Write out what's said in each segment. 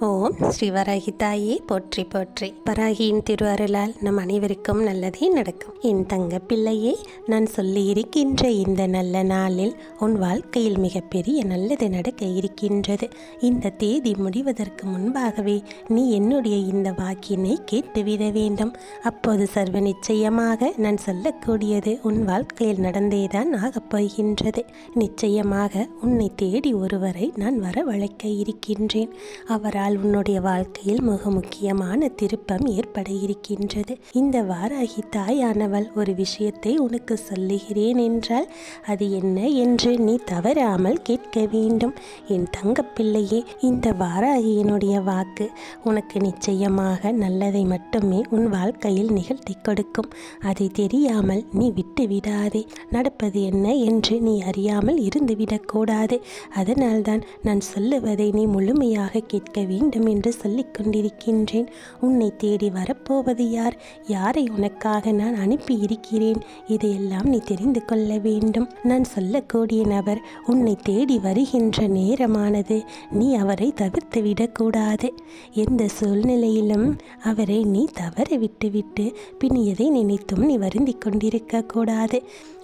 ஓம் ஸ்ரீ வராகி தாயே போற்றி போற்றி. வராகியின் திருவருளால் நம் அனைவருக்கும் நல்லதே நடக்கும். என் தங்க பிள்ளையே நான் சொல்லி இருக்கின்ற இந்த நல்ல நாளில் உன் வாழ்க்கையில் மிகப்பெரிய நல்லது நடக்க இருக்கின்றது. இந்த தேதி முடிவதற்கு முன்பாகவே நீ என்னுடைய இந்த வாக்கினை கேட்டுவிட வேண்டும். அப்போது சர்வ நிச்சயமாக நான் சொல்லக்கூடியது உன் வாழ்க்கையில் நடந்தேதான் ஆகப் போகின்றது. நிச்சயமாக உன்னை தேடி ஒருவரை நான் வரவழைக்க இருக்கின்றேன். அவரால் உன்னுடைய வாழ்க்கையில் மிக முக்கியமான திருப்பம் ஏற்பட இருக்கின்றது இந்த வாராகி தாயானவள் ஒரு விஷயத்தை உனக்கு சொல்லுகிறேன் என்றால் அது என்ன என்று நீ தவறாமல் கேட்க வேண்டும். என் தங்கப்பிள்ளையே இந்த வாராகியினுடைய வாக்கு உனக்கு நிச்சயமாக நல்லதை மட்டுமே உன் வாழ்க்கையில் நிகழ்த்தி கொடுக்கும். அதை தெரியாமல் நீ விட்டு விடாதே. நடப்பது என்ன என்று நீ அறியாமல் இருந்துவிடக்கூடாது அதனால்தான் நான் சொல்லுவதை நீ முழுமையாக கேட்க வேண்டும் என்று சொல்லிக் கொண்டிருக்கின்றேன். உன்னை தேடி வரப்போவது யார்? யாரை உனக்காக நான் அனுப்பி இருக்கிறேன் இதையெல்லாம் நீ தெரிந்து கொள்ள வேண்டும். நான் சொல்லக்கூடிய நபர் உன்னை தேடி வருகின்ற நேரமானது. நீ அவரை தவிர்த்து விடக்கூடாது. எந்த சூழ்நிலையிலும் அவரை நீ தவற விட்டுவிட்டு பின் எதை நினைத்தும் நீ வருந்திக் கொண்டிருக்க கூடாது.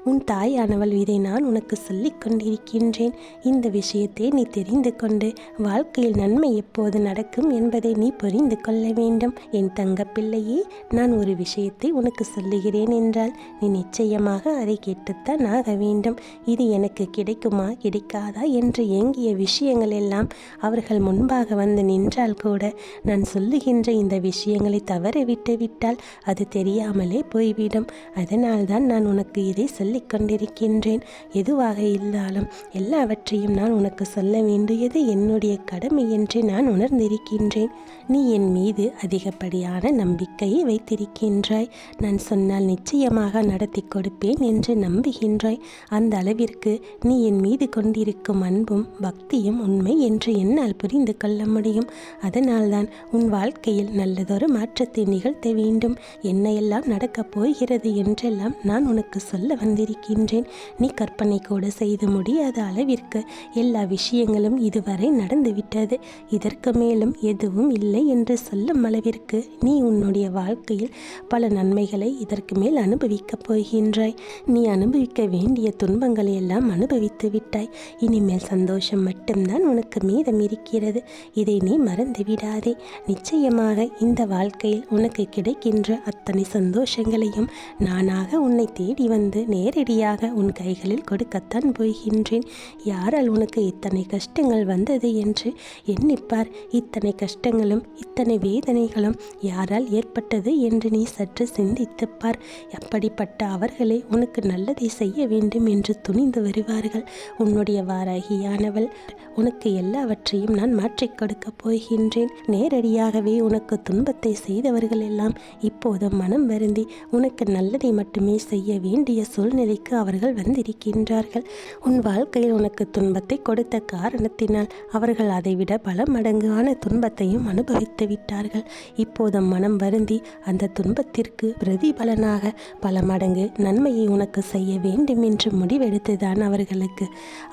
உன் தாயானவள் இதை நான் உனக்கு சொல்லிக் கொண்டிருக்கின்றேன். இந்த விஷயத்தை நீ தெரிந்து கொண்டு வாழ்க்கையில் நன்மை எப்போது நடக்கும் என்பதை நீ புரிந்து கொள்ள வேண்டும். என் தங்க பிள்ளையே நான் ஒரு விஷயத்தை உனக்கு சொல்லுகிறேன் என்றால் நீ நிச்சயமாக அதை கேட்டுத்தான் ஆக வேண்டும். இது எனக்கு கிடைக்குமா கிடைக்காதா என்று ஏங்கிய விஷயங்கள் எல்லாம் அவர்கள் முன்பாக வந்து நின்றால் கூட நான் சொல்லுகின்ற இந்த விஷயங்களை தவறவிட்டு விட்டால் அது தெரியாமலே போய்விடும். அதனால்தான் நான் உனக்கு இதை சொல்ல கொண்டிருக்கின்றேன். எதுவாக இருந்தாலும் எல்லாவற்றையும் நான் உனக்கு சொல்ல வேண்டியது என்னுடைய கடமை என்று நான் உணர்ந்திருக்கின்றேன். நீ என் மீது அதிகப்படியான நம்பிக்கையை வைத்திருக்கின்றாய். நான் சொன்னால் நிச்சயமாக நடத்தி கொடுப்பேன் என்று நம்புகின்றாய். அந்த அளவிற்கு நீ என் மீது கொண்டிருக்கும் அன்பும் பக்தியும் உண்மை என்று என்னால் புரிந்து கொள்ள முடியும். அதனால்தான் உன் வாழ்க்கையில் நல்லதொரு மாற்றத்தை நிகழ்த்த வேண்டும். என்னையெல்லாம் நடக்கப் போகிறது என்றெல்லாம் நான் உனக்கு சொல்ல கொண்டிருக்கின்றேன். நீ கற்பனை கூட செய்து முடியாத அளவிற்கு. எல்லா விஷயங்களும் இதுவரை நடந்துவிட்டது. இதற்கு மேலும் எதுவும் இல்லை என்று சொல்லும் அளவிற்கு நீ உன்னுடைய வாழ்க்கையில் பல நன்மைகளை இதற்கு மேல் அனுபவிக்கப் போகின்றாய். நீ அனுபவிக்க வேண்டிய துன்பங்களை எல்லாம் அனுபவித்து விட்டாய். இனிமேல் சந்தோஷம் மட்டும்தான் உனக்கு மீதம் இருக்கிறது. இதை நீ மறந்து விடாதே. நிச்சயமாக இந்த வாழ்க்கையில் உனக்கு கிடைக்கின்ற அத்தனை சந்தோஷங்களையும் நானாக உன்னை தேடி வந்து நேரடியாக உன் கைகளில் கொடுக்கத்தான் போகின்றேன். யாரால் உனக்கு இத்தனை கஷ்டங்கள் வந்தது என்று எண்ணிப்பார். இத்தனை கஷ்டங்களும் இத்தனை வேதனைகளும் யாரால் ஏற்பட்டது என்று நீ சற்று சிந்தித்துப்பார். அப்படிப்பட்ட அவர்களே உனக்கு நல்லதை செய்ய வேண்டும் என்று துணிந்து வருவார்கள். உன்னுடைய வாராகியானவள் உனக்கு எல்லாவற்றையும் நான் மாற்றிக் கொடுக்கப் போகின்றேன். நேரடியாகவே உனக்கு துன்பத்தை செய்தவர்கள் எல்லாம் இப்போது மனம் வருந்தி உனக்கு நல்லதை மட்டுமே செய்ய வேண்டிய சூழ்நிலை சூழ்நிலைக்கு அவர்கள் வந்திருக்கின்றார்கள். உன் வாழ்க்கையில் உனக்கு துன்பத்தை கொடுத்த காரணத்தினால் அவர்கள் அதைவிட பல மடங்கான துன்பத்தையும் அனுபவித்து விட்டார்கள். இப்போது மனம் வருந்தி அந்த துன்பத்திற்கு பிரதிபலனாக பல மடங்கு நன்மையை உனக்கு செய்ய வேண்டும் என்று முடிவெடுத்துதான் அவர்களுக்கு.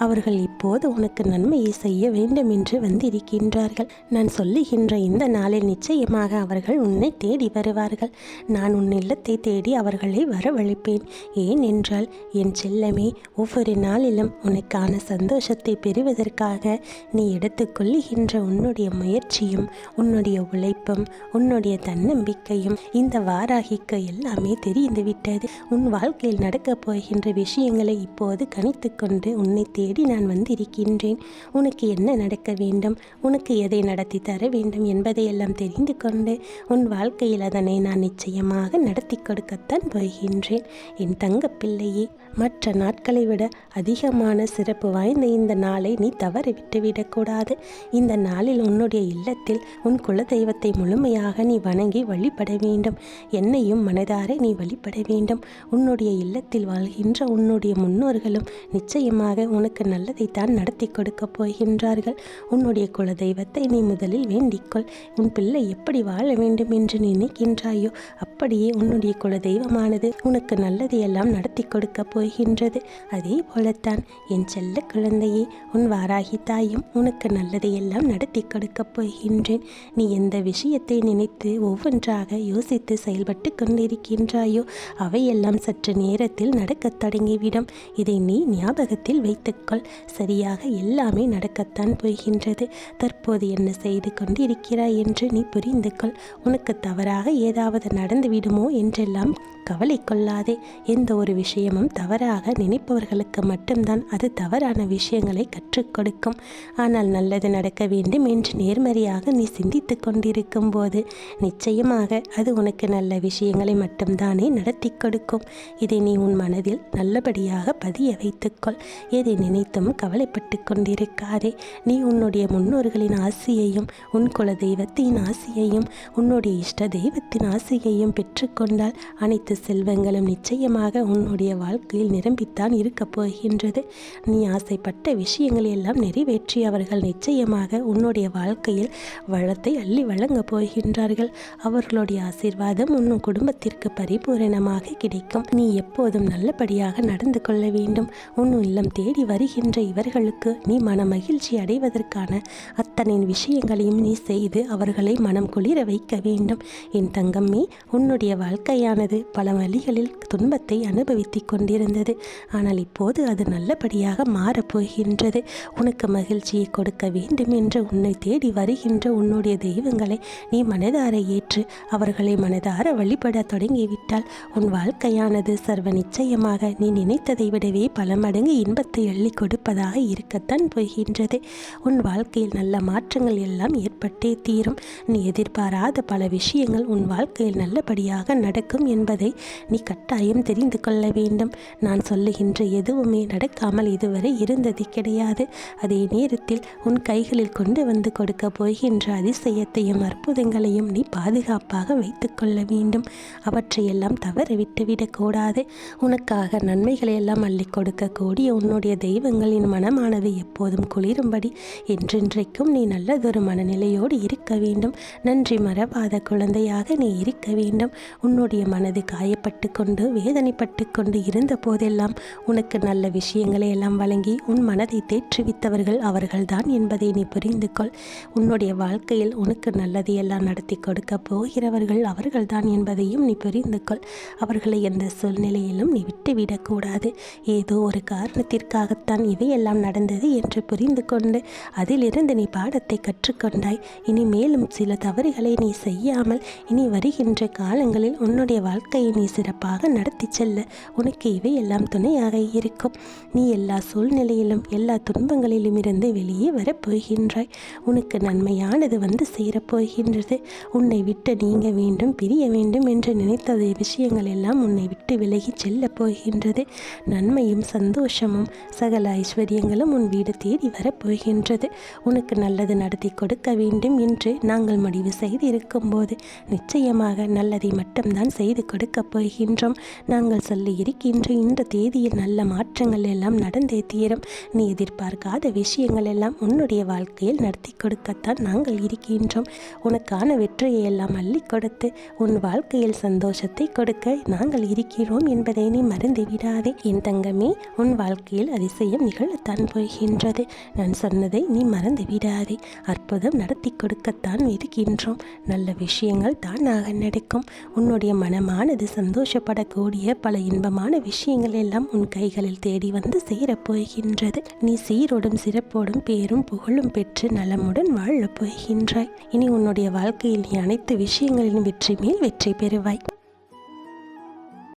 அவர்கள் இப்போது உனக்கு நன்மையை செய்ய வேண்டும் என்று வந்திருக்கின்றார்கள். நான் சொல்லுகின்ற இந்த நாளில் நிச்சயமாக அவர்கள் உன்னை தேடி வருவார்கள். நான் உன் இல்லத்தை தேடி அவர்களை வரவழைப்பேன். ஏன் என்றால் என் செல்லமே ஒவ்வொரு நாளிலும் உனக்கான சந்தோஷத்தை பெறுவதற்காக நீ எடுத்துக்கொள்ளுகின்ற உன்னுடைய முயற்சியும் உன்னுடைய உழைப்பும் உன்னுடைய தன்னம்பிக்கையும் இந்த வாராகிக்கு எல்லாமே தெரிந்துவிட்டது உன் வாழ்க்கையில் நடக்கப் போகின்ற விஷயங்களை இப்போது கணித்து கொண்டு உன்னை தேடி நான் வந்திருக்கின்றேன். உனக்கு என்ன நடக்க வேண்டும்? உனக்கு எதை நடத்தி தர வேண்டும் என்பதையெல்லாம் தெரிந்து கொண்டு உன் வாழ்க்கையில் அதனை நான் நிச்சயமாக நடத்தி கொடுக்கத்தான் போகின்றேன். என் தங்கப்பிள்ளை பிள்ளையே மற்ற நாட்களை விட அதிகமான சிறப்பு வாய்ந்த இந்த நாளை நீ தவற விட்டுவிடக்கூடாது இந்த நாளில் உன்னுடைய இல்லத்தில் உன் குலதெய்வத்தை முழுமையாக நீ வணங்கி வழிபட வேண்டும். என்னையும் மனதார நீ வழிபட வேண்டும். உன்னுடைய இல்லத்தில் வாழ்கின்ற உன்னுடைய முன்னோர்களும் நிச்சயமாக உனக்கு நல்லதைத்தான் நடத்தி கொடுக்கப் போகின்றார்கள். உன்னுடைய குலதெய்வத்தை நீ முதலில் வேண்டிக்கொள். உன் பிள்ளை எப்படி வாழ வேண்டும் என்று நினைக்கின்றாயோ அப்படியே உன்னுடைய குலதெய்வமானது உனக்கு நல்லதையெல்லாம் நடத்தி கொடுக்கப் போகின்றது. அதே போலத்தான் என் செல்ல குழந்தையே உன் வாராகி தாயும் உனக்கு நல்லதையெல்லாம் நடத்தி கொடுக்கப் போகின்றேன். நீ எந்த விஷயத்தை நினைத்து ஒவ்வொன்றாக யோசித்து செயல்பட்டு கொண்டிருக்கின்றாயோ அவையெல்லாம் சற்று நேரத்தில் நடக்கத் தொடங்கிவிடும். இதை நீ ஞாபகத்தில் வைத்துக்கொள் சரியாக எல்லாமே நடக்கத்தான் போகின்றது. தற்போது என்ன செய்து கொண்டிருக்கிறாய் என்று நீ புரிந்து கொள். உனக்கு தவறாக ஏதாவது நடந்து விடுமோ என்றெல்லாம் கவலை கொள்ளாதே எந்த ஒரு விஷயமும் தவறாக நினைப்பவர்களுக்கு மட்டும்தான் அது தவறான விஷயங்களை கற்றுக் கொடுக்கும். ஆனால் நல்லது நடக்க வேண்டும் என்று நேர்மறையாக நீ சிந்தித்து கொண்டிருக்கும் போது நிச்சயமாக அது உனக்கு நல்ல விஷயங்களை மட்டும்தானே நடத்தி கொடுக்கும். இதை நீ உன் மனதில் நல்லபடியாக பதிய வைத்துக்கொள். எதை நினைத்தும் கவலைப்பட்டு கொண்டிருக்காதே. நீ உன்னுடைய முன்னோர்களின் ஆசையையும் உன் குல தெய்வத்தின் ஆசையையும் உன்னுடைய இஷ்ட தெய்வத்தின் ஆசையையும் பெற்றுக்கொண்டால் அனைத்து செல்வங்களும் நிச்சயமாக உன்னுடைய வாழ்க்கையில் நிரம்பித்தான் இருக்கப் போகின்றது. நீ ஆசைப்பட்ட விஷயங்களை எல்லாம் நிறைவேற்றி அவர்கள் நிச்சயமாக உன்னுடைய வாழ்க்கையில் வளத்தை அள்ளி வழங்கப் போகின்றார்கள். அவர்களுடைய ஆசீர்வாதம் உன் குடும்பத்திற்கு பரிபூரணமாக கிடைக்கும். நீ எப்போதும் நல்லபடியாக நடந்து கொள்ள வேண்டும். உன் இல்லம் தேடி வருகின்ற இவர்களுக்கு நீ மன மகிழ்ச்சி அடைவதற்கான அத்தனை விஷயங்களையும் நீ செய்து அவர்களை மனம் குளிர வைக்க வேண்டும். என் தங்கம்மே உன்னுடைய வாழ்க்கையானது பல வழிகளில் துன்பத்தை அனுபவித்துக் கொண்டிருந்தது. ஆனால் இப்போது அது நல்லபடியாக மாறப்போகின்றது உனக்கு மகிழ்ச்சியை கொடுக்க வேண்டும் என்று உன்னை தேடி வருகின்ற உன்னுடைய தெய்வங்களை நீ மனதார ஏற்று அவர்களை மனதார வழிபட தொடங்கிவிட்டால் உன் வாழ்க்கையானது சர்வ நிச்சயமாக நீ நினைத்ததை விடவே பல மடங்கு இன்பத்தை எள்ளி கொடுப்பதாக இருக்கத்தான் போகின்றது. உன் வாழ்க்கையில் நல்ல மாற்றங்கள் எல்லாம் ஏற்பட்டே தீரும். நீ எதிர்பாராத பல விஷயங்கள் உன் வாழ்க்கையில் நல்லபடியாக நடக்கும் என்பதை நீ கட்டாயம் தெரிந்து கொள்ள வேண்டும். நான் சொல்லுகின்ற எதுவுமே நடக்காமல் இதுவரை இருந்தது கிடையாது. அதே நேரத்தில் உன் கைகளில் கொண்டு வந்து கொடுக்க போகின்ற அதிசயத்தையும் அற்புதங்களையும் நீ பாதுகாப்பாக வைத்துக்கொள்ள வேண்டும். அவற்றையெல்லாம் தவற விட்டுவிடக்கூடாது உனக்காக நன்மைகளை எல்லாம் அள்ளி கொடுக்கக்கூடிய உன்னுடைய தெய்வங்களின் மனமானது எப்போதும் குளிரும்படி. என்றென்றைக்கும் நீ நல்லதொரு மனநிலையோடு இருக்க வேண்டும். நன்றி மறவாத குழந்தையாக நீ இருக்க வேண்டும். உன்னுடைய மனது காயப்பட்டு கொண்டு வேதனைப்பட்டு கொண்டு இருந்த போதெல்லாம் உனக்கு நல்ல விஷயங்களை எல்லாம் வழங்கி உன் மனதை தேற்றுவித்தவர்கள் அவர்கள்தான் என்பதை நீ புரிந்து கொள் உன்னுடைய வாழ்க்கையில் உனக்கு நல்லதையெல்லாம் நடத்தி கொடுக்க போகிறவர்கள் அவர்கள்தான் என்பதையும் நீ புரிந்து கொள் அவர்களை எந்த சூழ்நிலையிலும் நீ விட்டுவிடக்கூடாது ஏதோ ஒரு காரணத்திற்காகத்தான் இவையெல்லாம் நடந்தது என்று புரிந்து கொண்டு அதிலிருந்து நீ பாடத்தை கற்றுக்கொண்டாய். இனி மேலும் சில தவறுகளை நீ செய்யாமல் இனி வருகின்ற காலங்களில் உன்னுடைய வாழ்க்கையை நீ சிறப்பாக நடத்தி செல்ல. உனக்கு இவை எல்லாம் துணையாக இருக்கும். நீ எல்லா சூழ்நிலையிலும் எல்லா துன்பங்களிலும் இருந்து வெளியே வரப்போகின்றாய். உனக்கு நன்மையானது வந்து சேரப்போகின்றது. உன்னை விட்டு நீங்க வேண்டும் பிரிய வேண்டும் என்று நினைத்த விஷயங்கள் எல்லாம் உன்னை விட்டு விலகி செல்ல போகின்றது. நன்மையும் சந்தோஷமும் சகல ஐஸ்வர்யங்களும் உன் வீடு தேடி வரப்போகின்றது. உனக்கு நல்லது நடத்தி கொடுக்க வேண்டும் என்று நாங்கள் முடிவு செய்து இருக்கும்போது நிச்சயமாக நல்லதை மட்டும்தான் செய்து கொடுக்க கொடுக்கப் போகின்றோம். நாங்கள் சொல்லி இருக்கின்ற இந்த தேதியில் நல்ல மாற்றங்கள் எல்லாம் நடந்தே தீரும். நீ எதிர்பார்க்காத விஷயங்கள் எல்லாம் உன்னுடைய வாழ்க்கையில் நடத்தி கொடுக்கத்தான் நாங்கள் இருக்கின்றோம். உனக்கான வெற்றியை எல்லாம் அள்ளி கொடுத்து உன் வாழ்க்கையில் சந்தோஷத்தை கொடுக்க நாங்கள் இருக்கிறோம் என்பதை நீ மறந்து விடாதே. என் தங்கமே உன் வாழ்க்கையில் அதிசயம் நிகழத்தான் போகின்றது. நான் சொன்னதை நீ மறந்து விடாதே. அற்புதம் நடத்தி கொடுக்கத்தான் இருக்கின்றோம். நல்ல விஷயங்கள் தானாக நடக்கும். உன்னுடைய மனமானது சந்தோஷப்படக்கூடிய பல இன்பமான விஷயங்கள் எல்லாம் உன் கைகளில் தேடி வந்து சேரப்போகின்றது. நீ சீரோடும் சிறப்போடும் பேரும் புகழும் பெற்று நலமுடன் வாழப் போகின்றாய். இனி உன்னுடைய வாழ்க்கையில் நீ அனைத்து விஷயங்களின் வெற்றி மேல் வெற்றி பெறுவாய்.